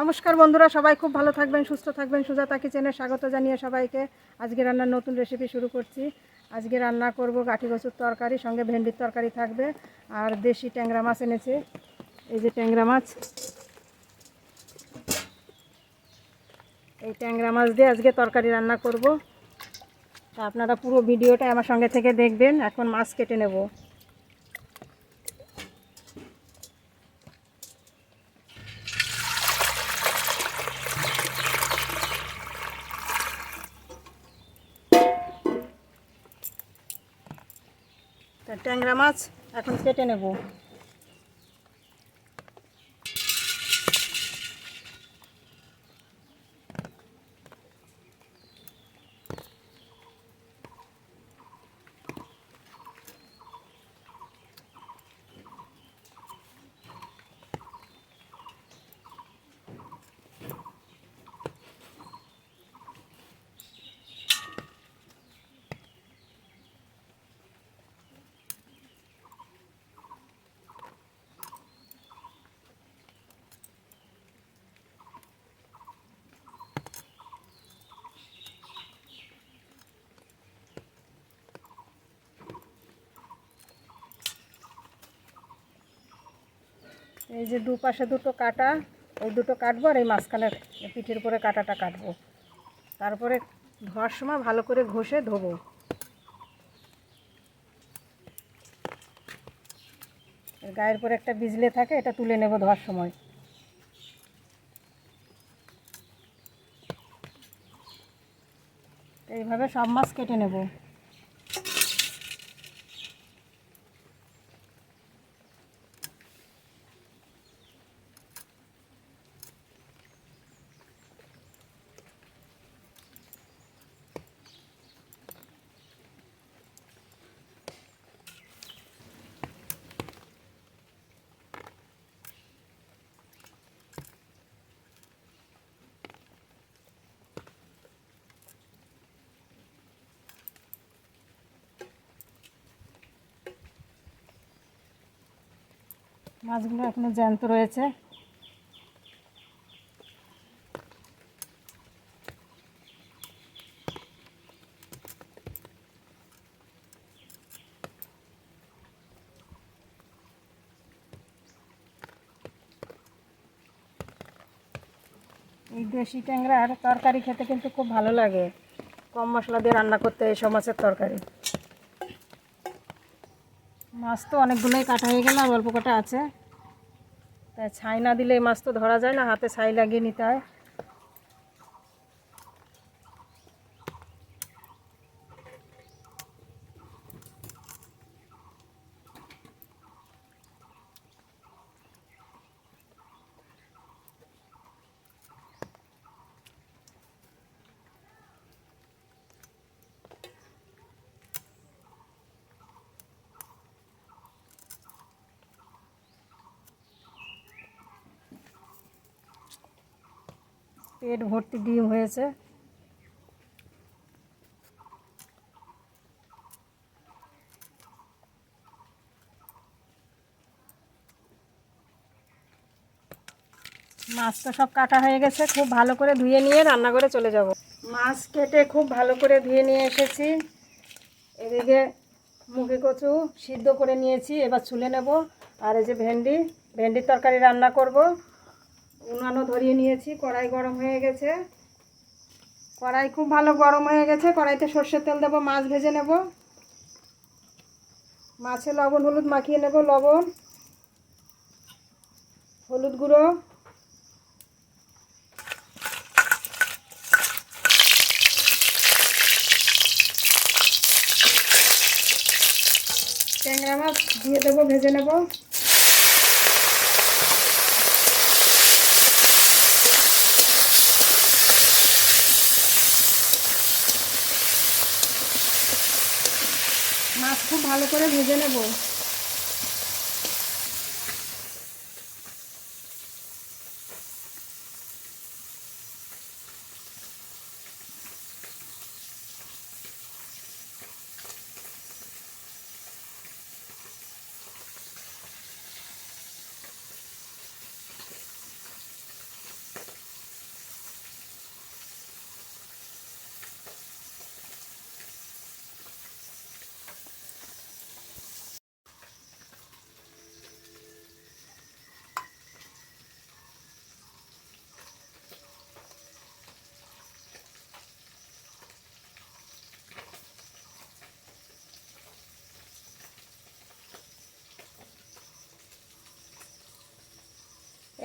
নমস্কার বন্ধুরা, সবাই খুব ভালো থাকবেন, সুস্থ থাকবেন। সুজাতা কিচেনে স্বাগত জানিয়ে সবাইকে আজকে রান্নার নতুন রেসিপি শুরু করছি। আজকে রান্না করব গাঠি কচুর তরকারি, সঙ্গে ভেন্ডির তরকারি থাকবে। আর দেশি ট্যাংরা মাছ এনেছে। এই যে ট্যাংরা মাছ। এই ট্যাংরা মাছ দিয়ে আজকে তরকারি রান্না করব। তা আপনারা পুরো ভিডিওটা আমার সঙ্গে থেকে দেখবেন। এখন মাছ কেটে নেব। ট্যাংরা মাছ এখন কেটে নেব। এই যে দুপাশে দুটো কাটা ওই দুটো কাটবো আর এই মাঝখানে পিঠের উপরে কাটাটা কাটবো। তারপরে ধোয়ার সময় ভালো করে ঘষে ধোবো। গায়ের পরে একটা বিজলে থাকে, এটা তুলে নেব ধোয়ার সময়। এইভাবে সব মাছ কেটে নেব। মাছগুলো এখনও জ্যান্ত রয়েছে। এই দেশি ট্যাংরার তরকারি খেতে কিন্তু খুব ভালো লাগে। কম মশলা দিয়ে রান্না করতে এইসব মাছের তরকারি। মাছ তো অনেকগুলোই কাটা হয়ে গেল আর অল্প কটা আছে। তাই ছাই না দিলে এই মাছ তো ধরা যায় না, হাতে ছাই লাগিয়ে নিতে হয়। পেট ভর্তি ডিম হয়েছে। মাছ তো সব কাটা হয়ে গেছে, খুব ভালো করে ধুয়ে নিয়ে রান্না করে চলে যাব। মাছ কেটে খুব ভালো করে ধুয়ে নিয়ে এসেছি। এদিকে মুখে কচু সিদ্ধ করে নিয়েছি, এবার চুলে নেব। আর এই যে ভেন্ডি, ভেন্ডির তরকারি রান্না করব। উনানও ধরিয়ে নিয়েছি, কড়াই গরম হয়ে গেছে। কড়াই খুব ভালো গরম হয়ে গেছে, কড়াইতে সর্ষের তেল দেবো, মাছ ভেজে নেব। মাছে লবণ, হলুদ মাখিয়ে নেব, লবণ, হলুদ গুঁড়ো। ট্যাংরা মাছ দিয়ে দেবো, ভেজে নেব। মাছ খুব ভালো করে ভেজে নেব।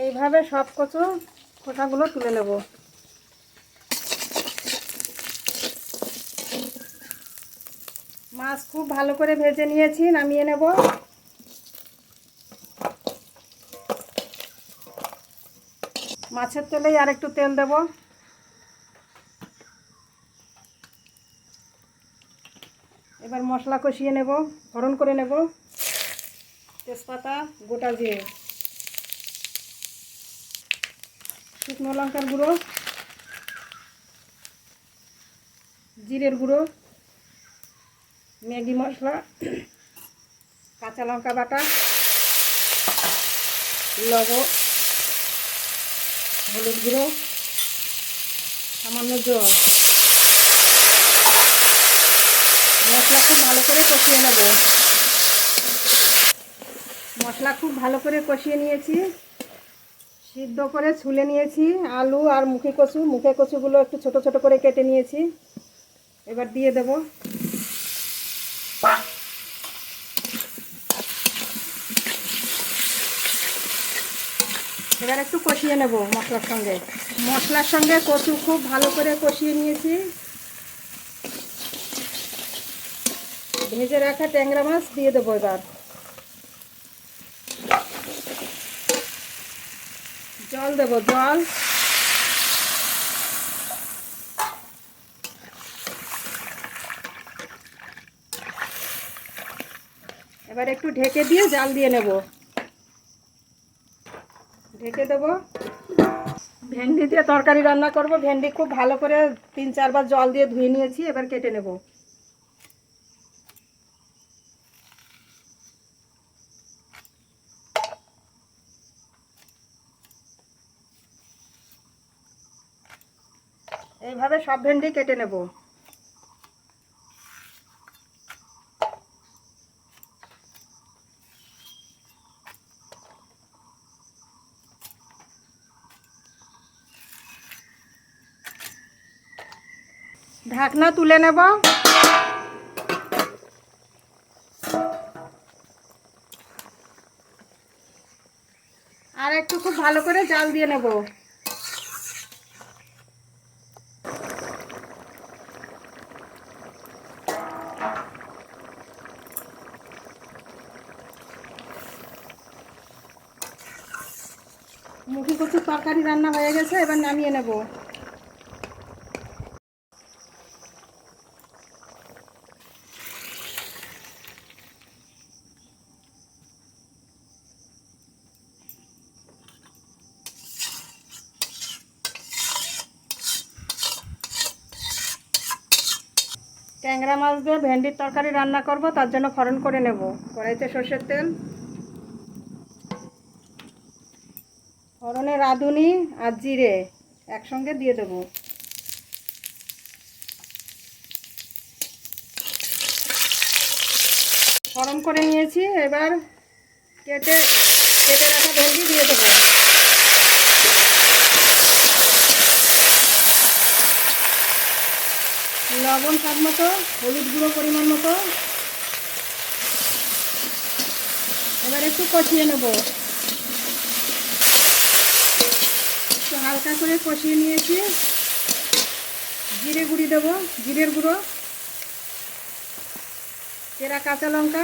এইভাবে সব কচু খোসাগুলো তুলে নেব। মাছ খুব ভালো করে ভেজে নিয়েছি, নামিয়ে নেব। মাছের তেলেই আর একটু তেল দেব। এবার মশলা কষিয়ে নেব, ফোড়ন করে নেব। তেজপাতা, গোটা জিরে। শুকনো লঙ্কার গুঁড়ো, জিরের গুঁড়ো, ম্যাগি মশলা, কাঁচা লঙ্কা বাটা, লবণ, হলুদ গুঁড়ো, সামান্য জল। মশলা খুব ভালো করে কষিয়ে নেব। মশলা খুব ভালো করে কষিয়ে নিয়েছি। সিদ্ধ করে ছুলে নিয়েছি, আলু আর মুখে কচু। মুখে কচুগুলো একটু ছোট ছোট করে কেটে নিয়েছি। এবার দিয়ে দেব। এবার একটু কষিয়ে নেব মশলার সঙ্গে। মশলার সঙ্গে কচু খুব ভালো করে কষিয়ে নিয়েছি। ভেজে রাখা ট্যাংরা মাছ দিয়ে দেবো এবার। জল দেবো, জল। এবার একটু ঢেকে দিয়ে জাল দিয়ে নেব। ঢেকে দেব। ভেন্ডি দিয়ে তরকারি রান্না করব। ভেন্ডি খুব ভালো করে তিন চারবার জল দিয়ে ধুয়ে নিয়েছি, এবার কেটে নেব। এইভাবে সব ভেন্ডি কেটে নেব। ঢাকনা তুলে নেব। আর একটু খুব ভালো করে জাল দিয়ে নেব। মুখি কচুর তরকারি রান্না হয়ে গেছে, এবার নামিয়ে নেব। ট্যাংরা মাছ দিয়ে ভেন্ডির তরকারি রান্না করব, তার জন্য ফরন করে নেব। কড়াইতে সর্ষের তেল। ফরনে রাঁধুনি আর জিরে একসঙ্গে দিয়ে দেব। গরম করে নিয়েছি, এবার কেটে কেটে রাখা ভেন্ডি দিয়ে দেবো। লবণ স্বাদ মতো, হলুদ গুঁড়ো পরিমাণ মতো। এবার একটু কষিয়ে নেব একটু হালকা করে কষিয়ে নিয়েছি। জিরে গুঁড়ি দেবো, জিরের গুঁড়ো। চেরা কাঁচা লঙ্কা।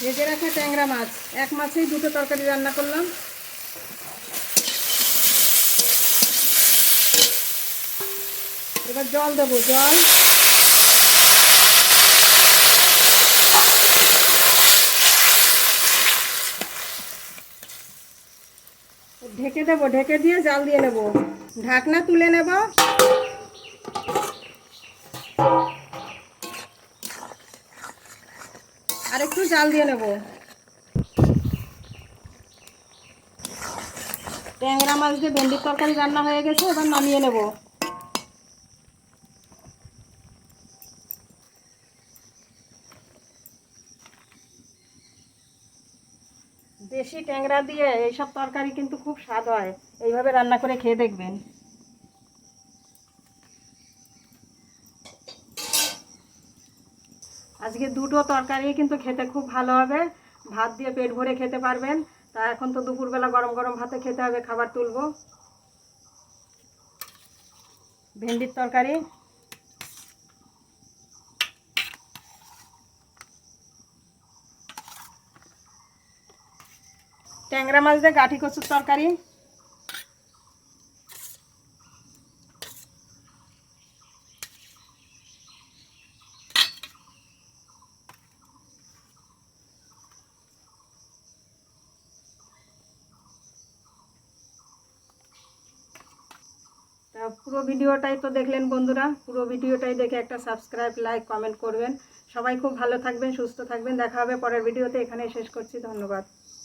ভেজে রাখা ট্যাংরা মাছ। এক মাছেই দুটো তরকারি রান্না করলাম। এবার জল দেবো, জল। ঢেকে দেবো, ঢেকে দিয়ে জাল দিয়ে নেব। ঢাকনা তুলে নেব। আর একটু জাল দিয়ে নেব। ট্যাংরা মাছ দিয়ে ভেন্ডির তরকারি রান্না হয়ে গেছে, এবার নামিয়ে নেব। দেশি ট্যাংরা দিয়ে এইসব তরকারি কিন্তু খুব স্বাদ হয়। এইভাবে রান্না করে খেয়ে দেখবেন। আজকে দুটো তরকারি কিন্তু খেতে খুব ভালো হবে। ভাত দিয়ে পেট ভরে খেতে পারবেন। তা এখন তো দুপুরবেলা গরম গরম ভাতে খেতে হবে, খাবার তুলব। ভেন্ডির তরকারি। ট্যাংরা মাছ দিয়ে গাঠি কচুর তরকারি। পুরো ভিডিওটাই তো দেখলেন বন্ধুরা, পুরো ভিডিওটাই দেখে একটা সাবস্ক্রাইব লাইক কমেন্ট করবেন। সবাই খুব ভালো থাকবেন, সুস্থ থাকবেন। দেখা হবে পরের ভিডিওতে। এখানে শেষ করছি। ধন্যবাদ।